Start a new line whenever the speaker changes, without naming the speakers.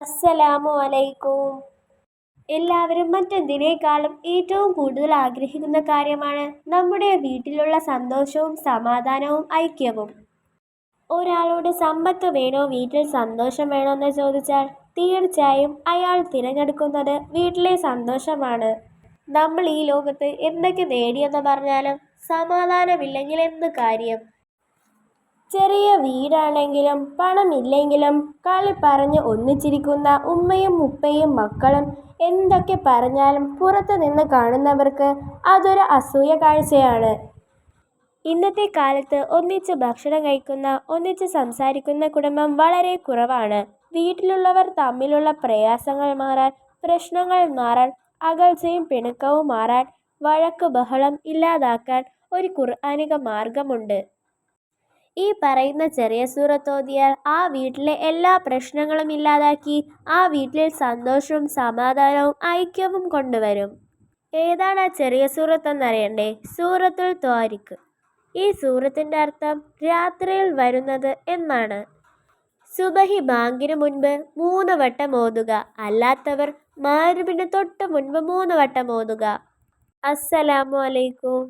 അസ്സലാമു അലൈക്കും. എല്ലാവരും മറ്റെന്തിനേക്കാളും ഏറ്റവും കൂടുതൽ ആഗ്രഹിക്കുന്ന കാര്യമാണ് നമ്മുടെ വീട്ടിലുള്ള സന്തോഷവും സമാധാനവും ഐക്യവും. ഒരാളോട് സമ്പത്ത് വേണോ വീട്ടിൽ സന്തോഷം വേണോ എന്ന് ചോദിച്ചാൽ തീർച്ചയായും അയാൾ തിരഞ്ഞെടുക്കുന്നത് വീട്ടിലെ സന്തോഷമാണ്. നമ്മൾ ഈ ലോകത്ത് എന്തൊക്കെ നേടിയെന്ന് പറഞ്ഞാലും സമാധാനമില്ലെങ്കിൽ എന്ത് കാര്യം? ചെറിയ വീടാണെങ്കിലും പണമില്ലെങ്കിലും കളി പറഞ്ഞ് ഒന്നിച്ചിരിക്കുന്ന ഉമ്മയും ഉപ്പയും മക്കളും എന്തൊക്കെ പറഞ്ഞാലും പുറത്ത് നിന്ന് കാണുന്നവർക്ക് അതൊരു അസൂയ കാഴ്ചയാണ്. ഇന്നത്തെ കാലത്ത് ഒന്നിച്ച് ഭക്ഷണം കഴിക്കുന്ന ഒന്നിച്ച് സംസാരിക്കുന്ന കുടുംബം വളരെ കുറവാണ്. വീട്ടിലുള്ളവർ തമ്മിലുള്ള പ്രയാസങ്ങൾ മാറാൻ പ്രശ്നങ്ങൾ മാറാൻ അകൽച്ചയും പിണക്കവും മാറാൻ വഴക്ക് ബഹളം ഇല്ലാതാക്കാൻ ഒരു ഖുർആനിക മാർഗമുണ്ട്. ഈ പറയുന്ന ചെറിയ സൂറത്ത് ഓതിയാൽ ആ വീട്ടിലെ എല്ലാ പ്രശ്നങ്ങളും ഇല്ലാതാക്കി ആ വീട്ടിൽ സന്തോഷവും സമാധാനവും ഐക്യവും കൊണ്ടുവരും. ഏതാണ് ആ ചെറിയ സൂറത്ത് എന്നറിയണ്ടേ സൂറത്തുൽ ത്വാരിഖ് ഈ സൂറത്തിന്റെ അർത്ഥം രാത്രിയിൽ വരുന്നത് എന്നാണ്. സുബഹി ബാങ്കിന് മുൻപ് മൂന്ന് വട്ടം ഓതുക. അല്ലാത്തവർ മാരുവിന് തൊട്ട് മുൻപ് മൂന്ന് വട്ടം ഓതുക. അസ്സലാമു അലൈക്കും.